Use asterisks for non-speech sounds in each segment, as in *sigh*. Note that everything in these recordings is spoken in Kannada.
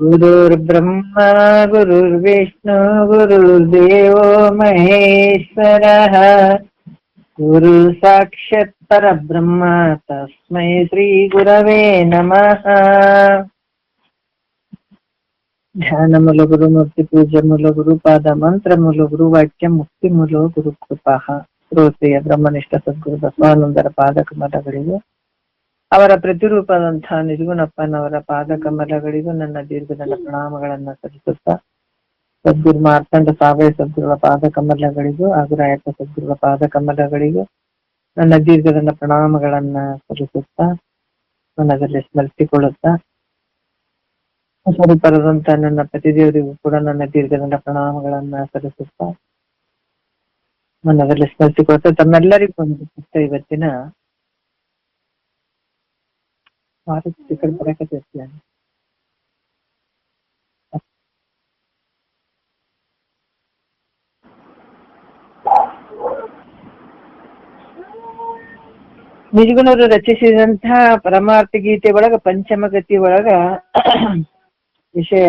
गुरुर्ब्रह्मा మహేశ్వర గురు సాక్షత్ गुरु साक्षात् परब्रह्म तस्मै श्रीगुरवे नमः। ధ్యానముల గురుమూర్తి పూజముల గురు పాద మంత్రములు గురు వాక్యం ముక్తిములు గురు కృప శ్రోత్రియ బ్రహ్మనిష్ట సద్గురు బసవానందర పాదకు మటగడిలో ಅವರ ಪ್ರತಿರೂಪದಂತಹ ನಿರ್ಗುಣಪ್ಪನವರ ಪಾದ ಕಮಲಗಳಿಗೂ ನನ್ನ ದೀರ್ಘದಂಡ ಪ್ರಣಾಮಗಳನ್ನ ಸಲ್ಲಿಸುತ್ತಾ ಸದ್ಗುರು ಮಾರ್ತಂಡ ಸಾವಯ ಸದ್ಗುರುಗಳ ಪಾದ ಕಮಲಗಳಿಗೂ ಹಾಗೂ ರಾಯಪ್ಪ ಸದ್ಗುರುಗಳ ಪಾದ ಕಮಲಗಳಿಗೂ ನನ್ನ ದೀರ್ಘದಂಡ ಪ್ರಣಾಮಗಳನ್ನ ಸಲ್ಲಿಸುತ್ತಾ ಮನದಲ್ಲಿ ಸ್ಮರಿಸಿಕೊಳ್ಳುತ್ತಾ ಸ್ವರೂಪರದಂತ ನನ್ನ ಪ್ರತಿದೇವರಿಗೂ ಕೂಡ ನನ್ನ ದೀರ್ಘದಂಡ ಪ್ರಣಾಮಗಳನ್ನ ಸಲ್ಲಿಸುತ್ತಾ ಮನದಲ್ಲಿ ಸ್ಮರಿಸಿಕೊಳ್ತಾ ತಮ್ಮೆಲ್ಲರಿಗೂ ಒಂದು ಪುಟ್ಟ ಇವತ್ತಿನ ಮಾರುತಿ ಕಡೆ ಬರಕತ್ತೆ ನಿಜಗುಣರು ರಚಿಸಿದಂತಹ ಪರಮಾರ್ಥ ಗೀತೆ ಒಳಗ ಪಂಚಮಗತಿ ಒಳಗ ವಿಷಯ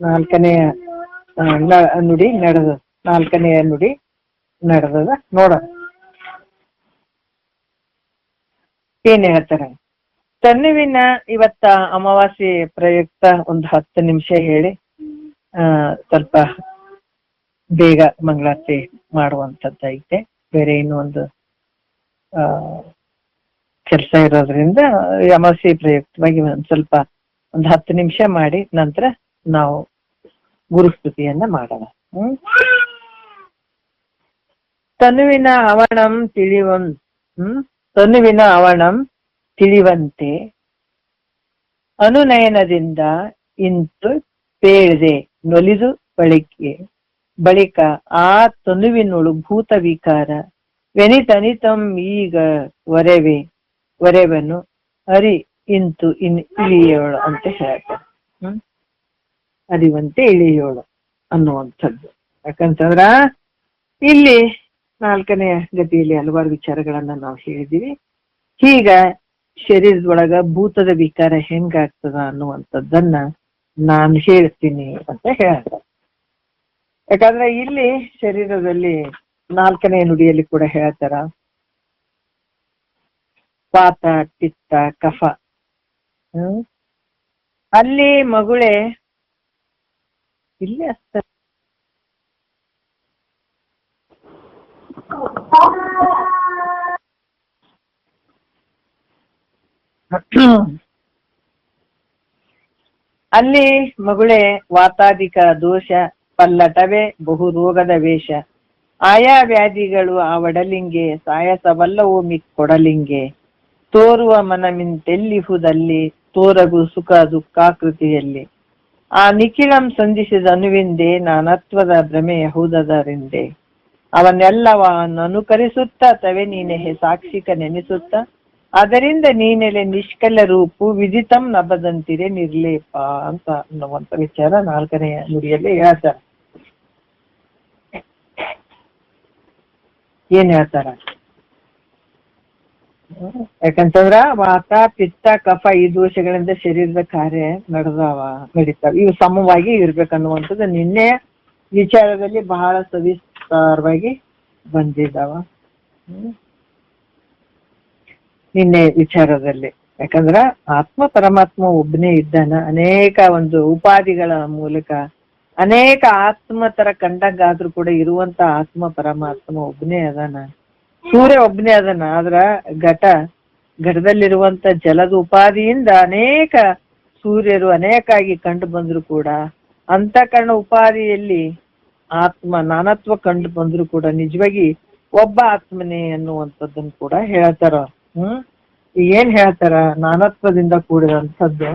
ನಾಲ್ಕನೆಯ ಆ, ನ- ನುಡಿ ನಡೆದ ನಾಲ್ಕನೆಯ ನುಡಿ ನಡೆದದ ನೋಡ ಏನ್ ಹೇಳ್ತಾರೆ? ತನ್ನುವಿನ ಇವತ್ತ ಅಮಾವಾಸ್ಯೆ ಪ್ರಯುಕ್ತ ಒಂದು ಹತ್ತು ನಿಮಿಷ ಹೇಳಿ ಸ್ವಲ್ಪ ಬೇಗ ಮಂಗಳಾರತಿ ಮಾಡುವಂತದ್ದೈತೆ ಬೇರೆ ಇನ್ನೂ ಒಂದು ಕೆಲಸ ಇರೋದ್ರಿಂದ ಅಮಾವಾಸ್ಯೆ ಪ್ರಯುಕ್ತವಾಗಿ ಒಂದ್ ಸ್ವಲ್ಪ ಒಂದು ಹತ್ತು ನಿಮಿಷ ಮಾಡಿ ನಂತರ ನಾವು ಗುರುಸ್ತುತಿಯನ್ನ ಮಾಡೋಣ. ಹ್ಮ್? ತನುವಿನ ಅವಣಂ ತಿಳಿವಂ ಹ್ಮ್? ತನುವಿನ ಅವಣಂ ತಿಳಿವಂತೆ ಅನುನಯನದಿಂದ ಇಂತು ಪೇಳಿದೆ ನೊಲಿದು ಬಳಿಕೆ. ಬಳಿಕ ಆ ತನುವಿನೊಳು ಭೂತ ವಿಕಾರ ವೆನಿತನಿತಂ ಈಗ ಒರೆವೆ ವರೆವನು ಅರಿ ಇಂತು ಇನ್ ಇಳಿಯೋಳು ಅಂತ ಹೇಳ್ತಾರೆ. ಹ್ಮ್? ಅರಿವಂತೆ ಇಳಿಯೋಳು ಅನ್ನುವಂಥದ್ದು. ಯಾಕಂತಂದ್ರ ಇಲ್ಲಿ ನಾಲ್ಕನೆಯ ಗತಿಯಲ್ಲಿ ಹಲವಾರು ವಿಚಾರಗಳನ್ನ ನಾವು ಹೇಳಿದೀವಿ ಈಗ ಶರೀರದೊಳಗ ಭೂತದ ವಿಕಾರ ಹೆಂಗಾಗ್ತದ ಅನ್ನುವಂಥದ್ದನ್ನ ನಾನು ಹೇಳ್ತೀನಿ ಅಂತ ಹೇಳ್ತಾರೆ ಯಾಕಂದ್ರೆ ಇಲ್ಲಿ ಶರೀರದಲ್ಲಿ ನಾಲ್ಕನೇ ನುಡಿಯಲ್ಲಿ ಕೂಡ ಹೇಳ್ತಾರ. ಪಾತ, ಪಿತ್ತ, ಕಫ. ಹ್ಮ್? ಅಲ್ಲಿ ಮಗುಳೆ, ಇಲ್ಲಿ ಅಷ್ಟ *clears throat* ಅಲ್ಲಿ ಮಗುಳೆ ವಾತಾದಿಕ ದೋಷ, ಪಲ್ಲಟವೇ, ಬಹು ರೋಗದ ವೇಷ. ಆಯಾ ವ್ಯಾಧಿಗಳು ಆ ಒಡಲಿಂಗೆ, ಸಾಯಸವಲ್ಲವೂ ಮಿಕ್ ಕೊಡಲಿಂಗೆ. ತೋರುವ ಮನಮಿಂತೆಲ್ಲಿಹುದಲ್ಲಿ, ತೋರಗು ಸುಖ ದುಃಖಾಕೃತಿಯಲ್ಲಿ. ಆ ನಿಖಿಳಂ ಸಂಧಿಸಿದ ಅನುವಿಂದೆ ನಾನತ್ವದ ಭ್ರಮೆಯ ಯಹೂದದರಿಂದೆ ಅವನ್ನೆಲ್ಲವ ಅನುಕರಿಸುತ್ತ ತವೆ ನೀನೆಹೆ ಸಾಕ್ಷಿಕ ನೆನೆಸುತ್ತ. ಅದರಿಂದ ನೀನೆಲೆ ನಿಷ್ಕಲ ರೂಪು ವಿಧಿತಂ ನಬದಂತಿರೆ ನಿರ್ಲೇಪ ಅಂತ ಅನ್ನುವಂತ ವಿಚಾರ ನಾಲ್ಕನೆಯ ನುಡಿಯಲ್ಲಿ ಹೇಳ್ತಾರೆ. ಏನ್ ಹೇಳ್ತಾರ. ಯಾಕಂತಂದ್ರ ವಾತ ಪಿತ್ತ, ಕಫ ಈ ದೋಷಗಳಿಂದ ಶರೀರದ ಕಾರ್ಯ ನಡೆದವ, ನಡೀತಾವ. ಇವು ಸಮವಾಗಿ ಇರ್ಬೇಕನ್ನುವಂಥದ್ದು ನಿನ್ನೆ ವಿಚಾರದಲ್ಲಿ ಬಹಳ ಸವಿಸ್ತಾರವಾಗಿ ಬಂದಿದ್ದಾವ. ನಿನ್ನೆ ವಿಚಾರದಲ್ಲಿ. ಯಾಕಂದ್ರ ಆತ್ಮ ಪರಮಾತ್ಮ ಒಬ್ಬನೇ ಇದ್ದಾನ, ಅನೇಕ ಒಂದು ಉಪಾಧಿಗಳ ಮೂಲಕ, ಅನೇಕ ಆತ್ಮ ತರ ಕಂಡಂಗಾದ್ರೂ ಕೂಡ ಇರುವಂತ ಆತ್ಮ ಪರಮಾತ್ಮ ಒಬ್ಬನೇ ಅದಾನ. ಸೂರ್ಯ ಒಬ್ಬನೇ ಅದಾನ, ಆದ್ರ ಘಟ, ಘಟದಲ್ಲಿರುವಂತ ಜಲದ ಉಪಾದಿಯಿಂದ ಅನೇಕ ಸೂರ್ಯರು ಅನೇಕಾಗಿ ಕಂಡು ಬಂದ್ರು ಕೂಡ, ಅಂತಃಕರಣ ಉಪಾದಿಯಲ್ಲಿ ಆತ್ಮ ನಾನತ್ವ ಕಂಡು ಬಂದ್ರು ಕೂಡ ನಿಜವಾಗಿ ಒಬ್ಬ ಆತ್ಮನೇ ಅನ್ನುವಂಥದ್ದನ್ನು ಕೂಡ ಹೇಳ್ತಾರ. ಹ್ಮ್? ಏನ್ ಹೇಳ್ತಾರ? ನಾನತ್ವದಿಂದ ಕೂಡಿದಂಥದ್ದು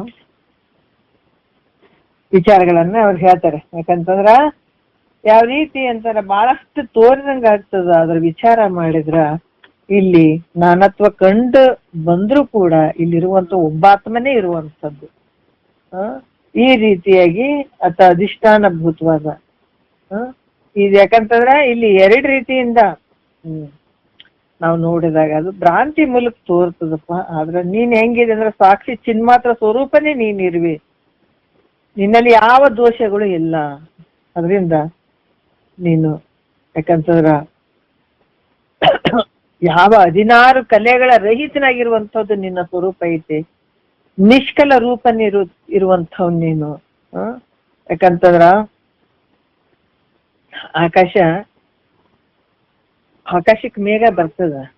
ವಿಚಾರಗಳನ್ನ ಅವ್ರು ಹೇಳ್ತಾರೆ. ಯಾಕಂತಂದ್ರ ಯಾವ ರೀತಿ ಅಂತಾರ ಬಹಳಷ್ಟು ತೋರಿದಂಗ ಆಗ್ತದ ಅದ್ರ ವಿಚಾರ ಮಾಡಿದ್ರ ಇಲ್ಲಿ ನಾನತ್ವ ಕಂಡು ಬಂದ್ರೂ ಕೂಡ ಇಲ್ಲಿರುವಂತ ಒಬ್ಬಾತ್ಮನೇ ಇರುವಂತದ್ದು ಈ ರೀತಿಯಾಗಿ ಅತ ಅಧಿಷ್ಠಾನಭೂತವಾದ ಇದು ಯಾಕಂತಂದ್ರೆ ಇಲ್ಲಿ ಎರಡು ರೀತಿಯಿಂದ ನಾವು ನೋಡಿದಾಗ ಅದು ಭ್ರಾಂತಿ ಮೂಲಕ ತೋರ್ತದಪ್ಪ. ಆದ್ರೆ ನೀನ್ ಹೆಂಗಿದೆ ಅಂದ್ರೆ ಸಾಕ್ಷಿ ಚಿನ್ಮಾತ್ರ ಸ್ವರೂಪನೇ ನೀನ್ ಇರ್ವಿ. ನಿನ್ನಲ್ಲಿ ಯಾವ ದೋಷಗಳು ಇಲ್ಲ. ಅದರಿಂದ ನೀನು ಯಾಕಂತಂದ್ರ ಯಾವ ಹದಿನಾರು ಕಲೆಗಳ ರಹಿತನಾಗಿರುವಂಥದ್ದು ನಿನ್ನ ಸ್ವರೂಪ ಐತಿ. ನಿಷ್ಕಲ ರೂಪನಿರು ಇರುವಂಥವ್ ನೀನು? ಯಾಕಂತಂದ್ರ ಆಕಾಶ, ಆಕಾಶಕ್ಕೆ ಮೇಘ ಬರ್ತದ.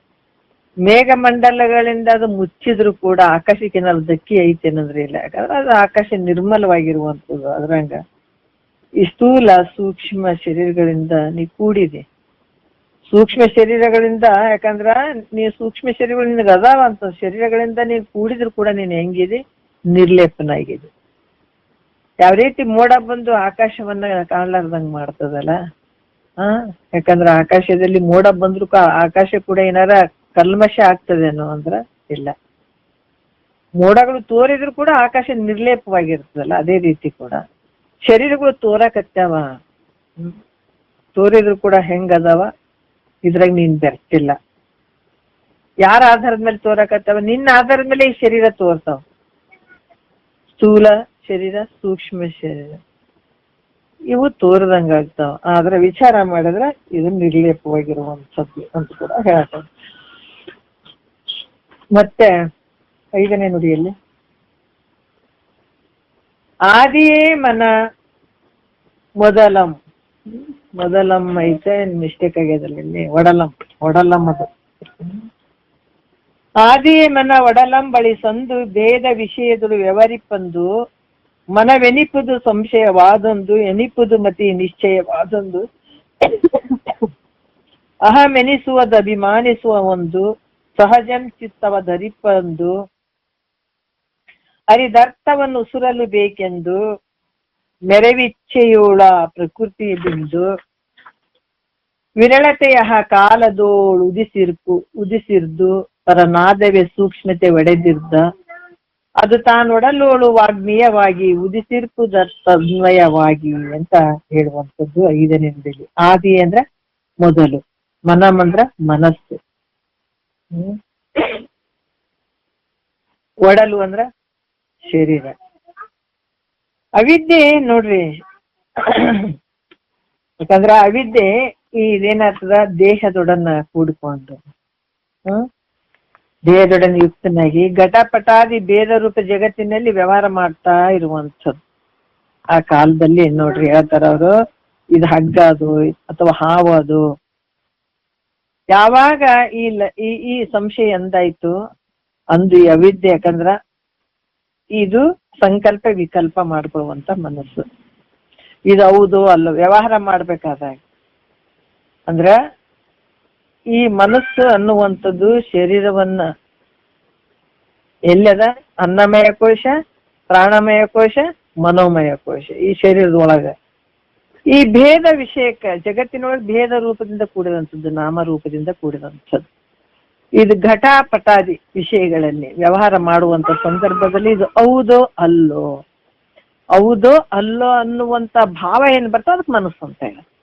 ಮೇಘ ಮಂಡಲಗಳಿಂದ ಅದು ಮುಚ್ಚಿದ್ರು ಕೂಡ ಆಕಾಶಕ್ಕೆ ಏನಾದ್ರು ಧಕ್ಕಿ ಐತೆ ಅನ್ನೋದ್ರೆ ಇಲ್ಲ. ಯಾಕಂದ್ರೆ ಅದು ಆಕಾಶ ನಿರ್ಮಲವಾಗಿರುವಂಥದ್ದು ಅದ್ರಂಗ. ಈ ಸ್ಥೂಲ ಸೂಕ್ಷ್ಮ ಶರೀರಗಳಿಂದ ನೀ ಕೂಡಿದೆ. ಸೂಕ್ಷ್ಮ ಶರೀರಗಳಿಂದ, ಯಾಕಂದ್ರ ನೀ ಸೂಕ್ಷ್ಮ ಶರೀರಗಳು ನಿನಗೆ ಅದಾವ ಅಂತ. ಶರೀರಗಳಿಂದ ನೀನ್ ಕೂಡಿದ್ರು ಕೂಡ ನೀನ್ ಹೆಂಗಿದೆ? ನಿರ್ಲೇಪನಾಗಿದೆ. ಯಾವ ರೀತಿ ಮೋಡ ಬಂದು ಆಕಾಶವನ್ನ ಕಾಣ್ಲಾರ್ದಂಗ್ ಮಾಡ್ತದಲ್ಲ? ಹಾ? ಯಾಕಂದ್ರೆ ಆಕಾಶದಲ್ಲಿ ಮೋಡ ಬಂದ್ರು ಆಕಾಶ ಕೂಡ ಏನಾರ ಕಲ್ಮಶ ಆಗ್ತದೇನೋ ಅಂದ್ರ ಇಲ್ಲ. ಮೋಡಗಳು ತೋರಿದ್ರು ಕೂಡ ಆಕಾಶ ನಿರ್ಲೇಪವಾಗಿರ್ತದಲ್ಲ, ಅದೇ ರೀತಿ ಕೂಡ. ಶರೀರಗಳು ತೋರಕತ್ತವ. ತೋರಿದ್ರು ಕೂಡ ಹೆಂಗ್ ಅದಾವ ಇದ್ರಾಗ ನೀನ್ ಬೆರ್ತಿಲ್ಲ. ಯಾರ ಆಧಾರದ ಮೇಲೆ ತೋರಕತ್ತಾವ? ನಿನ್ನ ಆಧಾರದ ಮೇಲೆ ಈ ಶರೀರ ತೋರ್ತಾವ. ಸ್ಥೂಲ ಶರೀರ, ಸೂಕ್ಷ್ಮ ಶರೀರ. ಇವು ತೋರದಂಗ ಆಗ್ತಾವ. ಆದ್ರೆ ವಿಚಾರ ಮಾಡಿದ್ರೆ ಇದು ನಿರ್ಲೇಪವಾಗಿರುವಂಥದ್ದು ಅಂತ ಕೂಡ ಹೇಳ್ತಾರೆ ಮತ್ತೆ ಐದನೇ ನುಡಿಯಲ್ಲಿ. ಆದಿಯೇ ಮನ ಮೊದಲಂ. ಮೊದಲಂ ಐತೆ ಮಿಸ್ಟೇಕ್ ಆಗ್ಯದಲ್ಲ ಒಡಲಂ. ಒಡಲಂ ಅದು. ಆದಿಯೇ ಮನ ಒಡಲಂ ಬಳಿ ಸಂದು, ಭೇದ ವಿಷಯದಲ್ಲಿ ವ್ಯವರಿಪಂದು ಮನವೆನಿಪುದು ಸಂಶಯವಾದೊಂದು, ಎನಿಪುದು ಮತಿ ನಿಶ್ಚಯವಾದೊಂದು. ಅಹಮೆನಿಸುವದ ಅಭಿಮಾನಿಸುವ ಒಂದು, ಸಹಜಂ ಚಿತ್ತವ ಧರಿಪಂದು ಅರಿದರ್ಥವನ್ನು ಉಸುರಲು ಬೇಕೆಂದು ಮೆರವಿಚ್ಛೆಯೋಳ ಪ್ರಕೃತಿ ಬಿಂದು. ವಿರಳತೆಯ ಕಾಲದೋಳು ಉದಿಸಿರ್ಕು ಉದಿಸಿರ್ದು ಪರನಾದವೇ ಸೂಕ್ಷ್ಮತೆ ಒಡೆದಿರ್ದ. ಅದು ತಾನೊಡಲೋಳು ವಾಗ್ಮೀಯವಾಗಿ ಉದಿಸಿರ್ಪು ತನ್ವಯವಾಗಿ ಅಂತ ಹೇಳುವಂಥದ್ದು ಐದನೇ ನುಡಿಲಿ. ಆದಿ ಅಂದ್ರೆ ಮೊದಲು ಮನಂ ಅಂದ್ರ ಮನಸ್ಸು ಒಡಲು ಅಂದ್ರ ಶರೀರ. ಅವಿದ್ಯೆ ನೋಡ್ರಿ. ಯಾಕಂದ್ರ ಅವಿದ್ಯೆ ಈ ಇದೇನಾಗ್ತದ ದೇಹದೊಡನ್ನ ಕೂಡಿಕೊಂಡು ಹ್ಮ್. ದೇಹದೊಡನೆ ಯುಕ್ತನಾಗಿ ಘಟಪಟಾದಿ ಭೇದ ರೂಪ ಜಗತ್ತಿನಲ್ಲಿ ವ್ಯವಹಾರ ಮಾಡ್ತಾ ಇರುವಂಥದ್ದು. ಆ ಕಾಲದಲ್ಲಿ ನೋಡ್ರಿ ಹೇಳ್ತಾರ ಅವರು, ಇದು ಹಗ್ಗ ಅದು ಅಥವಾ ಹಾವು ಅದು ಯಾವಾಗ ಈ ಈ ಸಂಶಯ ಎಂದಾಯ್ತು? ಅಂದು ಅವಿದ್ಯೆ ಯಾಕಂದ್ರ ಇದು ಸಂಕಲ್ಪ ವಿಕಲ್ಪ ಮಾಡ್ಕೊಳ್ಳುವಂತ ಮನಸ್ಸು. ಇದು ಹೌದು ಅಲ್ಲ, ವ್ಯವಹಾರ ಮಾಡ್ಬೇಕಾದಾಗ. ಅಂದ್ರ ಈ ಮನಸ್ಸು ಅನ್ನುವಂಥದ್ದು ಶರೀರವನ್ನ ಎಲ್ಲದ? ಅನ್ನಮಯ ಕೋಶ, ಪ್ರಾಣಮಯ ಕೋಶ, ಮನೋಮಯ ಕೋಶ ಈ ಶರೀರದ ಒಳಗ ಈ ಭೇದ ವಿಷಯಕ್ಕ ಜಗತ್ತಿನೊಳಗೆ ಭೇದ ರೂಪದಿಂದ ಕೂಡಿದಂಥದ್ದು, ನಾಮ ರೂಪದಿಂದ ಕೂಡಿದಂಥದ್ದು. ಇದು ಘಟಾಪಟಾದಿ ವಿಷಯಗಳಲ್ಲಿ ವ್ಯವಹಾರ ಮಾಡುವಂತ ಸಂದರ್ಭದಲ್ಲಿ ಇದು ಹೌದೋ ಅಲ್ಲೋ. ಹೌದೋ ಅಲ್ಲೋ ಅನ್ನುವಂತ ಭಾವ ಏನ್ ಬರ್ತೋ ಅದಕ್ಕೆ ಮನಸ್ಸು ಅಂತ ಹೇಳಿ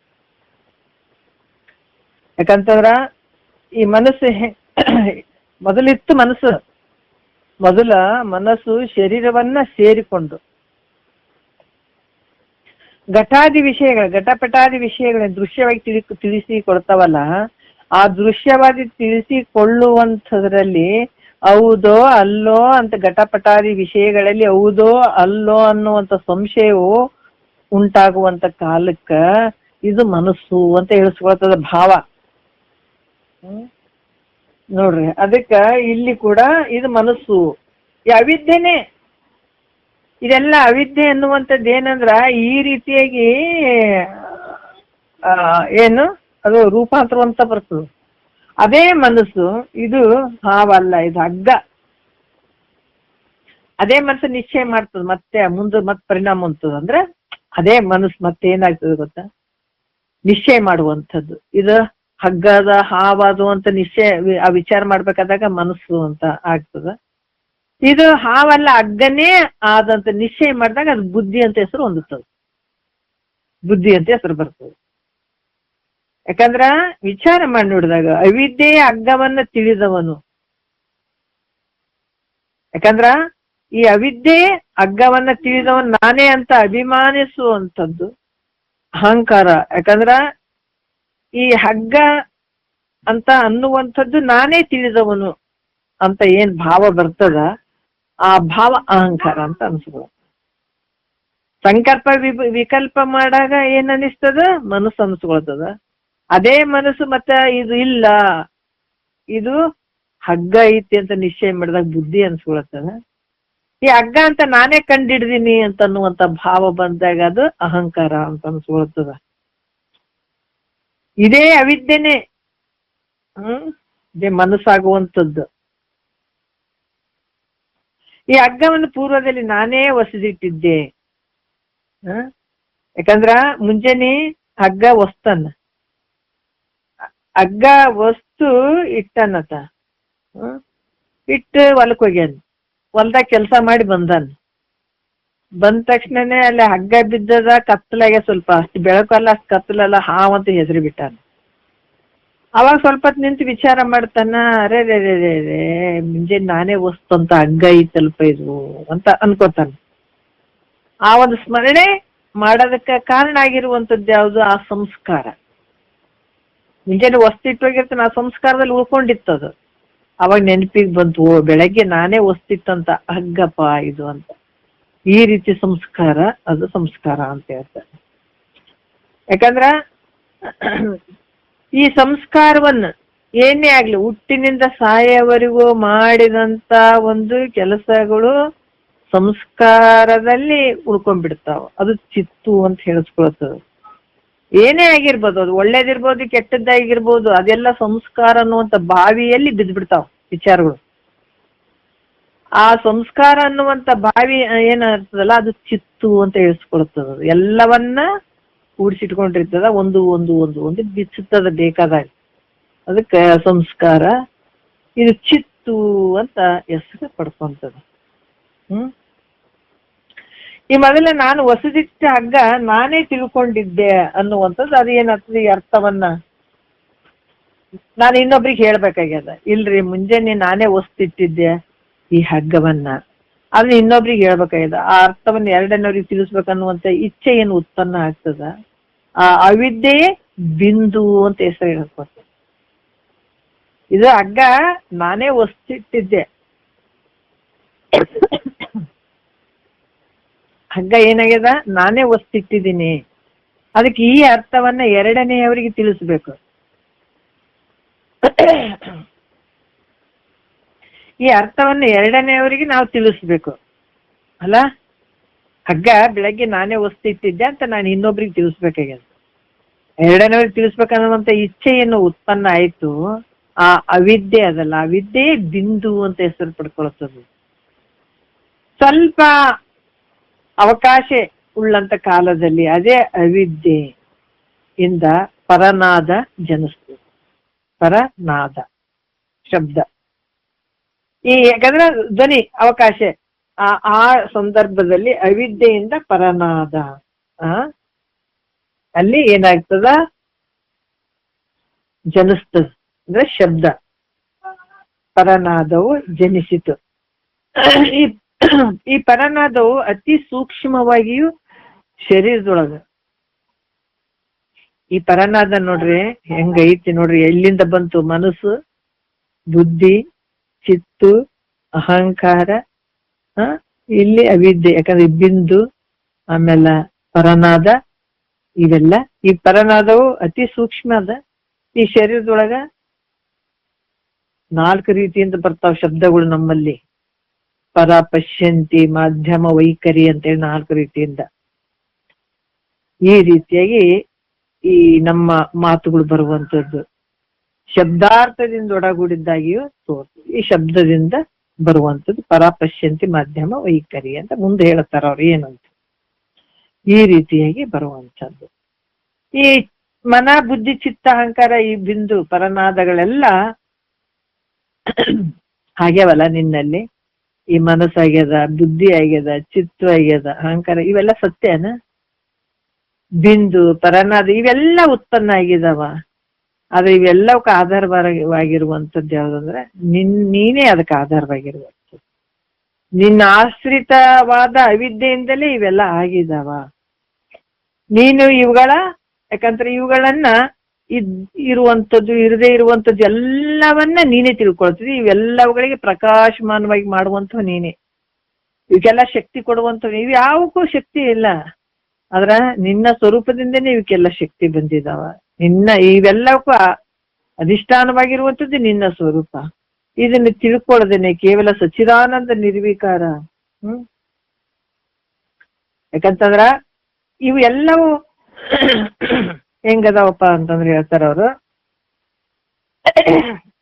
ಯಾಕಂತಂದ್ರ, ಈ ಮನಸ್ಸು *coughs* ಮೊದಲಿತ್ತು ಮನಸ್ಸು ಮೊದಲ ಮನಸ್ಸು ಶರೀರವನ್ನ ಸೇರಿಕೊಂಡು ಘಟಾದಿ ವಿಷಯಗಳು, ಘಟಪಟಾದಿ ವಿಷಯಗಳ ದೃಶ್ಯವಾಗಿ ತಿಳಿ, ತಿಳಿಸಿ ಕೊಡ್ತಾವಲ್ಲ, ಆ ದೃಶ್ಯವಾಗಿ ತಿಳಿಸಿಕೊಳ್ಳುವಂಥದ್ರಲ್ಲಿ ಹೌದೋ ಅಲ್ಲೋ ಅಂತ ಘಟಪಟಾದಿ ವಿಷಯಗಳಲ್ಲಿ ಹೌದೋ ಅಲ್ಲೋ ಅನ್ನುವಂತ ಸಂಶಯವು ಉಂಟಾಗುವಂತ ಕಾಲಕ್ಕ ಇದು ಮನಸ್ಸು ಅಂತ ಹೇಳಿಸ್ಕೊಳ್ತದ ಭಾವ? ನೋಡ್ರಿ, ಅದಕ್ಕ ಇಲ್ಲಿ ಕೂಡ ಇದು ಮನಸ್ಸು. ಈ ಅವಿದ್ಯೆನೆ. ಇದೆಲ್ಲ ಅವಿದ್ಯೆ ಅನ್ನುವಂಥದ್ದು ಏನಂದ್ರ ಈ ರೀತಿಯಾಗಿ ಏನು, ಅದು ರೂಪಾಂತರ ಅಂತ ಬರ್ತದೆ. ಅದೇ ಮನಸ್ಸು, ಇದು ಹಾವಲ್ಲ ಇದು ಹಗ್ಗ. ಅದೇ ಮನಸ್ಸು ನಿಶ್ಚಯ ಮಾಡ್ತದೆ, ಮತ್ತೆ ಮುಂದೆ ಮತ್ತೆ ಪರಿಣಾಮ ಅಂತದ ಅಂದ್ರೆ ಅದೇ ಮನಸ್ಸು ಮತ್ತೆ ಏನಾಗ್ತದೆ ಗೊತ್ತಾ? ನಿಶ್ಚಯ ಮಾಡುವಂಥದ್ದು. ಇದು ಹಗ್ಗದ ಹಾವದು ಅಂತ ನಿಶ್ಚಯ ಆ ವಿಚಾರ ಮಾಡ್ಬೇಕಾದಾಗ ಮನಸ್ಸು ಅಂತ ಆಗ್ತದ. ಇದು ಹಾವಲ್ಲ ಹಗ್ಗನೇ ಆದಂತ ನಿಶ್ಚಯ ಮಾಡಿದಾಗ ಅದು ಬುದ್ಧಿ ಅಂತ ಹೆಸರು ಹೊಂದುತ್ತದೆ. ಬುದ್ಧಿ ಅಂತ ಹೆಸರು ಬರ್ತದೆ. ಯಾಕಂದ್ರ ವಿಚಾರ ಮಾಡಿ ನೋಡಿದಾಗ ಅವಿದ್ಯೆಯ ಹಗ್ಗವನ್ನ ತಿಳಿದವನು. ಯಾಕಂದ್ರ ಈ ಅವಿದ್ಯೆ ಹಗ್ಗವನ್ನ ತಿಳಿದವನು ನಾನೇ ಅಂತ ಅಭಿಮಾನಿಸುವಂಥದ್ದು ಅಹಂಕಾರ. ಯಾಕಂದ್ರ ಈ ಹಗ್ಗ ಅಂತ ಅನ್ನುವಂಥದ್ದು ನಾನೇ ತಿಳಿದವನು ಅಂತ ಏನ್ ಭಾವ ಬರ್ತದ? ಆ ಭಾವ ಅಹಂಕಾರ ಅಂತ ಅನ್ಸ್ಬೋದು ಸಂಕಲ್ಪ ವಿಕಲ್ಪ ಮಾಡಾಗ ಏನ್ ಅನಿಸ್ತದ ಮನಸ್ಸು ಅನ್ಸ್ಕೊಳ್ತದ. ಅದೇ ಮನಸ್ಸು ಮತ್ತ ಇದು ಇಲ್ಲ. ಇದು ಹಗ್ಗ ಐತಿ ಅಂತ ನಿಶ್ಚಯ ಮಾಡಿದಾಗ ಬುದ್ಧಿ ಅನ್ಸ್ಕೊಳತ್ತದ ಈ ಹಗ್ಗ ಅಂತ ನಾನೇ ಕಂಡಿಡ್ದೀನಿ ಅಂತ ಅನ್ನುವಂತ ಭಾವ ಬಂದಾಗ ಅದು ಅಹಂಕಾರ ಅಂತ ಅನ್ಸ್ಕೊಳ್ತದ. ಇದೇ ಅವಿದ್ಯೆನೆ. ಹ್ಮ್? ಇದೇ ಮನಸ್ಸಾಗುವಂಥದ್ದು. ಈ ಹಗ್ಗವನ್ನು ಪೂರ್ವದಲ್ಲಿ ನಾನೇ ಒಸದಿಟ್ಟಿದ್ದೆ. ಹ? ಯಾಕಂದ್ರ ಮುಂಜಾನೆ ಹಗ್ಗ ಒಸ್ತನ್. ಹಗ್ಗ ವಸ್ತು ಇಟ್ಟನತ. ಹ್ಮ್? ಇಟ್ಟು ಹೊಲಕ್ಕೆ ಹೋಗ್ಯಾನ. ಹೊಲ್ದಾಗ ಕೆಲಸ ಮಾಡಿ ಬಂದಾನ. ಬಂದ ತಕ್ಷಣನೇ ಅಲ್ಲಿ ಹಗ್ಗ ಬಿದ್ದದ ಕತ್ತಲಾಗೆ ಸ್ವಲ್ಪ ಅಷ್ಟು ಬೆಳಕಲ್ಲ, ಅಷ್ಟು ಕತ್ತಲಲ್ಲ ಹಾವಂತ ಹೆಸರು ಬಿಟ್ಟಾನ. ಅವಾಗ ಸ್ವಲ್ಪ ಹೊತ್ತು ನಿಂತು ವಿಚಾರ ಮಾಡ್ತಾನ, ಅರೆ ರೇ ರೇ ರೇ ರೇ ಮುಂಜಾನೆ ನಾನೇ ಅಂತ ಹಗ್ಗ ಐತಲ್ಪ ಇದು, ಅಂತ ಅನ್ಕೋತಾನ. ಆ ಒಂದು ಸ್ಮರಣೆ ಮಾಡೋದಕ್ಕೆ ಕಾರಣ ಆಗಿರುವಂತದ್ದು ಯಾವುದು? ಆ ಸಂಸ್ಕಾರ. ಮುಂಜಾನೆ ವಸ್ತು ಇಟ್ಟೋಗಿರ್ತಾನೆ ಆ ಸಂಸ್ಕಾರದಲ್ಲಿ ಉಳ್ಕೊಂಡಿತ್ತದು ಅವಾಗ ನೆನಪಿಗೆ ಬಂತು, ಓ, ಬೆಳಗ್ಗೆ ನಾನೇ ವಸ್ತಿತ್ತಂತ ಹಗ್ಗಪ್ಪ ಇದು, ಅಂತ. ಈ ರೀತಿ ಸಂಸ್ಕಾರ, ಅದು ಸಂಸ್ಕಾರ ಅಂತ ಹೇಳ್ತಾರೆ. ಯಾಕಂದ್ರ, ಈ ಸಂಸ್ಕಾರವನ್ನ ಏನೇ ಆಗ್ಲಿ, ಹುಟ್ಟಿನಿಂದ ಸಾಯವರೆಗೂ ಮಾಡಿದಂತ ಒಂದು ಕೆಲಸಗಳು ಸಂಸ್ಕಾರದಲ್ಲಿ ಉಳ್ಕೊಂಡ್ಬಿಡ್ತಾವ. ಅದು ಚಿತ್ತು ಅಂತ ಹೇಳಿಸ್ಕೊಳ್ತದೆ. ಏನೇ ಆಗಿರ್ಬೋದು, ಅದು ಒಳ್ಳೇದಿರ್ಬೋದು, ಕೆಟ್ಟದ್ದಾಗಿರ್ಬೋದು, ಅದೆಲ್ಲ ಸಂಸ್ಕಾರ ಅನ್ನುವಂತ ಬಾವಿಯಲ್ಲಿ ಬಿದ್ದ್ಬಿಡ್ತಾವ ವಿಚಾರಗಳು. ಆ ಸಂಸ್ಕಾರ ಅನ್ನುವಂತ ಬಾವಿ ಏನಾಗ್ತದಲ್ಲ ಅದು ಚಿತ್ತು ಅಂತ ಹೇಳಿಸ್ಕೊಳ್ತದ ಅದು. ಎಲ್ಲವನ್ನ ಕೂಡಿಸಿಟ್ಕೊಂಡಿರ್ತದ, ಒಂದು ಒಂದು ಒಂದು ಒಂದು ಬಿಚ್ಚುತ್ತದ ಬೇಕಾದಾಗ. ಅದಕ್ಕೆ ಸಂಸ್ಕಾರ, ಇದು ಚಿತ್ತು ಅಂತ ಹೆಸರು ಪಡ್ಕೊಂತದ. ಹ್ಮ್? ಈ ಮೊದಲ ನಾನು ಹೊಸದಿಟ್ಟ ಹಗ್ಗ ನಾನೇ ತಿಳ್ಕೊಂಡಿದ್ದೆ ಅನ್ನುವಂಥದ್ದು ಅದು ಏನಾಗ್ತದೆ ಈ ಅರ್ಥವನ್ನ ನಾನು ಇನ್ನೊಬ್ರಿಗೆ ಹೇಳ್ಬೇಕಾಗ್ಯದ. ಇಲ್ರಿ, ಮುಂಜಾನೆ ನಾನೇ ಹೊಸ್ತಿಟ್ಟಿದ್ದೆ ಈ ಹಗ್ಗವನ್ನ. ಅದನ್ನ ಇನ್ನೊಬ್ರಿಗೆ ಹೇಳ್ಬೇಕಾಗಿದೆ, ಆ ಅರ್ಥವನ್ನ ಎರಡನ್ನವ್ರಿಗೆ ತಿಳಿಸ್ಬೇಕನ್ನುವಂತ ಇಚ್ಛೆ ಏನು ಉತ್ಪನ್ನ ಆಗ್ತದ? ಆ ಅವಿದ್ಯೆಯೇ ಬಿಂದು ಅಂತ ಹೆಸರು ಹೇಳ್ಕೊಡ್ತ ಇದು ಹಗ್ಗ ನಾನೇ ಒಸ್ತಿಟ್ಟಿದ್ದೆ ಹಗ್ಗ ಏನಾಗ್ಯದ? ನಾನೇ ಒಸ್ತಿಟ್ಟಿದ್ದೀನಿ ಅದಕ್ಕೆ ಈ ಅರ್ಥವನ್ನ ಎರಡನೆಯವರಿಗೆ ತಿಳಿಸ್ಬೇಕು. ಈ ಅರ್ಥವನ್ನ ಎರಡನೆಯವರಿಗೆ ನಾವು ತಿಳಿಸ್ಬೇಕು. ಅಲ್ಲ? ಹಗ್ಗ ಬೆಳಗ್ಗೆ ನಾನೇ ಹೊಸ್ತಿಟ್ಟಿದ್ದೆ ಅಂತ ನಾನು ಇನ್ನೊಬ್ರಿಗೆ ತಿಳಿಸ್ಬೇಕಾಗ್ಯದ ಎರಡನೇವ್ರಿಗೆ ತಿಳಿಸ್ಬೇಕನ್ನುವಂತ ಇಚ್ಛೆ ಏನು ಉತ್ಪನ್ನ ಆಯ್ತು. ಆ ಅವಿದ್ಯೆ ಅದಲ್ಲ. ಅವಿದ್ಯೆ ಬಿಂದು ಅಂತ ಹೆಸರು ಪಡ್ಕೊಳ್ತದೆ ಸ್ವಲ್ಪ ಅವಕಾಶ ಉಳ್ಳಂತ ಕಾಲದಲ್ಲಿ ಅದೇ ಅವಿದ್ಯೆ ಇಂದ ಪರನಾದ ಜನಿಸ್ತದೆ ಪರನಾದ ಶಬ್ದ. ಈ ಯಾಕಂದ್ರೆ ಧ್ವನಿ ಅವಕಾಶ. ಆ ಆ ಸಂದರ್ಭದಲ್ಲಿ ಅವಿದ್ಯೆಯಿಂದ ಪರನಾದ ಅಲ್ಲಿ ಏನಾಗ್ತದ? ಜನಿಸ್ತ, ಅಂದ್ರೆ ಶಬ್ದ. ಪರನಾದವು ಜನಿಸಿತು. ಈ ಈ ಪರನಾದವು ಅತಿ ಸೂಕ್ಷ್ಮವಾಗಿಯೂ ಶರೀರದೊಳಗ. ಈ ಪರನಾದ ನೋಡ್ರಿ, ಹೆಂಗೈತಿ ನೋಡ್ರಿ, ಎಲ್ಲಿಂದ ಬಂತು ಮನಸ್ಸು, ಬುದ್ಧಿ ಚಿತ್ತು, ಅಹಂಕಾರ ಇಲ್ಲಿ ಅವಿದ್ಯೆ, ಯಾಕಂದ್ರೆ ಬಿಂದು, ಆಮೇಲೆ ಪರನಾದ, ಇವೆಲ್ಲ. ಈ ಪರನಾದವು ಅತಿ ಸೂಕ್ಷ್ಮ ಅದ. ಈ ಶರೀರದೊಳಗ ನಾಲ್ಕು ರೀತಿಯಿಂದ ಬರ್ತಾವ ಶಬ್ದಗಳು ನಮ್ಮಲ್ಲಿ. ಪರ, ಪಶ್ಯಂತಿ, ಮಾಧ್ಯಮ, ವೈಖರಿ ಅಂತೇಳಿ ನಾಲ್ಕು ರೀತಿಯಿಂದ. ಈ ರೀತಿಯಾಗಿ ಈ ನಮ್ಮ ಮಾತುಗಳು ಬರುವಂತದ್ದು ಶಬ್ದಾರ್ಥದಿಂದ ಒಡಗೂಡಿದ್ದಾಗಿಯೂ ತೋರ್ತು ಈ ಶಬ್ದದಿಂದ ಬರುವಂತದ್ದು ಪರಾಪಶ್ಯಂತಿ ಮಾಧ್ಯಮ ವೈಖರಿ ಅಂತ ಮುಂದೆ ಹೇಳ್ತಾರ ಅವ್ರು ಏನಂತ ಈ ರೀತಿಯಾಗಿ ಬರುವಂತದ್ದು ಈ ಮನ, ಬುದ್ಧಿ, ಚಿತ್ತ, ಅಹಂಕಾರ, ಈ ಬಿಂದು, ಪರನಾದಗಳೆಲ್ಲ ಆಗ್ಯಾವಲ್ಲ ನಿನ್ನಲ್ಲಿ. ಈ ಮನಸ್ಸಾಗ್ಯದ ಬುದ್ಧಿ ಆಗ್ಯದ, ಚಿತ್ತ ಆಗ್ಯದ, ಅಹಂಕಾರ ಇವೆಲ್ಲ ಸತ್ಯನ? ಬಿಂದು, ಪರನಾದ ಇವೆಲ್ಲ ಉತ್ಪನ್ನ ಆಗಿದಾವ. ಆದ್ರೆ ಇವೆಲ್ಲವಕ್ಕೆ ಆಧಾರವಾಗಿರುವಂತದ್ದು ಯಾವ್ದಂದ್ರೆ ನಿನ್, ನೀನೇ ಅದಕ್ಕೆ ಆಧಾರವಾಗಿರುವಂಥದ್ದು ನಿನ್ನ ಆಶ್ರಿತವಾದ ಅವಿದ್ಯೆಯಿಂದಲೇ ಇವೆಲ್ಲ ಆಗಿದಾವ. ನೀನು ಇವುಗಳ, ಯಾಕಂದ್ರೆ ಇವುಗಳನ್ನ ಇದ್, ಇರುವಂತದ್ದು, ಇರದೇ ಇರುವಂತದ್ದು ಎಲ್ಲವನ್ನ ನೀನೇ ತಿಳ್ಕೊಳ್ತೀವಿ. ಇವೆಲ್ಲವುಗಳಿಗೆ ಪ್ರಕಾಶಮಾನವಾಗಿ ಮಾಡುವಂಥವು ನೀನೇ. ಇವಕ್ಕೆಲ್ಲ ಶಕ್ತಿ ಕೊಡುವಂಥವು ಇವು ಯಾವಕ್ಕೂ ಶಕ್ತಿ ಇಲ್ಲ. ಆದ್ರ ನಿನ್ನ ಸ್ವರೂಪದಿಂದನೇ ಇವಕ್ಕೆಲ್ಲ ಶಕ್ತಿ ಬಂದಿದಾವ. ನಿನ್ನ ಇವೆಲ್ಲಕ್ಕೂ ಆ- ಅಧಿಷ್ಠಾನವಾಗಿರುವಂಥದ್ದು ನಿನ್ನ ಸ್ವರೂಪ. ಇದನ್ನು ತಿಳ್ಕೊಳ್ಳದೇನೆ ಕೇವಲ ಸಚಿದಾನಂದ ನಿರ್ವಿಕಾರ. ಹ್ಮ್? ಯಾಕಂತಂದ್ರ ಇವು ಎಲ್ಲವೂ *coughs* ಹೆಂಗದಾವಪ್ಪ ಅಂತಂದ್ರೆ ಹೇಳ್ತಾರ ಅವರು. *coughs*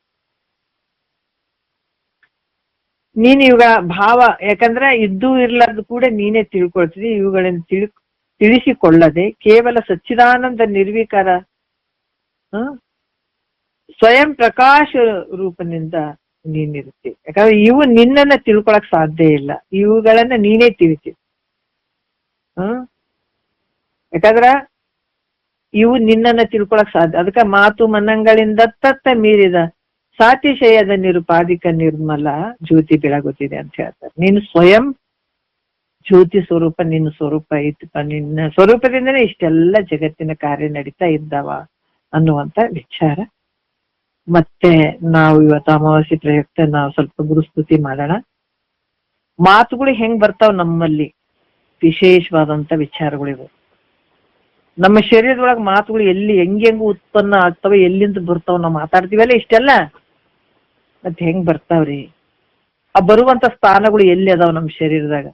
ನೀನ್ ಇವುಗಳ ಭಾವ, ಯಾಕಂದ್ರೆ ಇದ್ದು ಇರ್ಲಾರ್ದು ಕೂಡ ನೀನೇ ತಿಳ್ಕೊಳ್ತಿದಿ, ಇವುಗಳನ್ನು ತಿಳಿ, ತಿಳಿಸಿಕೊಳ್ಳದೆ ಕೇವಲ ಸಚ್ಚಿದಾನಂದ ನಿರ್ವಿಕಾರ? ಸ್ವಯಂ ಪ್ರಕಾಶ ರೂಪನಿಂದ ನೀನಿರುತ್ತೆ. ಯಾಕಂದ್ರೆ ಇವು ನಿನ್ನನ್ನ ತಿಳ್ಕೊಳಕ್ ಸಾಧ್ಯ ಇಲ್ಲ. ಇವುಗಳನ್ನ ನೀನೇ ತಿಳಿತಿ. ಹ್ಮ್ ಯಾಕಂದ್ರ ಇವು ನಿನ್ನನ್ನ ತಿಳ್ಕೊಳಕ್ ಸಾಧ್ಯ. ಅದಕ್ಕೆ ಮಾತು ಮನಂಗಳಿಂದ ತತ್ತ ಮೀರಿದ ಸಾತಿಶಯದ ನಿರುಪಾದಿಕ ನಿರ್ಮಲ ಜ್ಯೋತಿ ಬೆಳಗುತ್ತಿದೆ ಅಂತ ಹೇಳ್ತಾರೆ. ನೀನು ಸ್ವಯಂ ಜ್ಯೋತಿ ಸ್ವರೂಪ, ನಿನ್ನ ಸ್ವರೂಪ ಇತ್ತಪ್ಪ. ನಿನ್ನ ಸ್ವರೂಪದಿಂದನೇ ಇಷ್ಟೆಲ್ಲ ಜಗತ್ತಿನ ಕಾರ್ಯ ನಡೀತಾ ಇದ್ದಾವ. ಅನ್ನುವಂತ ವಿಚಾರ. ಮತ್ತೆ ನಾವು ಇವತ್ತು ಅಮಾವಾಸ್ಯ ಪ್ರಯುಕ್ತ ನಾವು ಸ್ವಲ್ಪ ಗುರುಸ್ತುತಿ ಮಾಡೋಣ. ಮಾತುಗಳು ಹೆಂಗ್ ಬರ್ತಾವ ನಮ್ಮಲ್ಲಿ? ವಿಶೇಷವಾದಂತ ವಿಚಾರಗಳಿವು. ನಮ್ಮ ಶರೀರದೊಳಗೆ ಮಾತುಗಳು ಎಲ್ಲಿ ಹೆಂಗೆಂಗು ಹೆಂಗ್ ಉತ್ಪನ್ನ ಆಗ್ತಾವ, ಎಲ್ಲಿಂದ ಬರ್ತಾವ ನಾವು ಮಾತಾಡ್ತೀವಲ್ಲ ಇಷ್ಟೆಲ್ಲ? ಮತ್ತೆ ಹೆಂಗ್ ಬರ್ತಾವ್ರಿ? ಆ ಬರುವಂತ ಸ್ಥಾನಗಳು ಎಲ್ಲಿ ಅದಾವ ನಮ್ಮ ಶರೀರದಾಗ?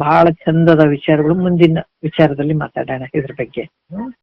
ಬಹಳ ಚಂದದ ವಿಚಾರಗಳು ಮುಂದಿನ ವಿಚಾರದಲ್ಲಿ ಮಾತಾಡೋಣ ಇದ್ರ ಬಗ್ಗೆ.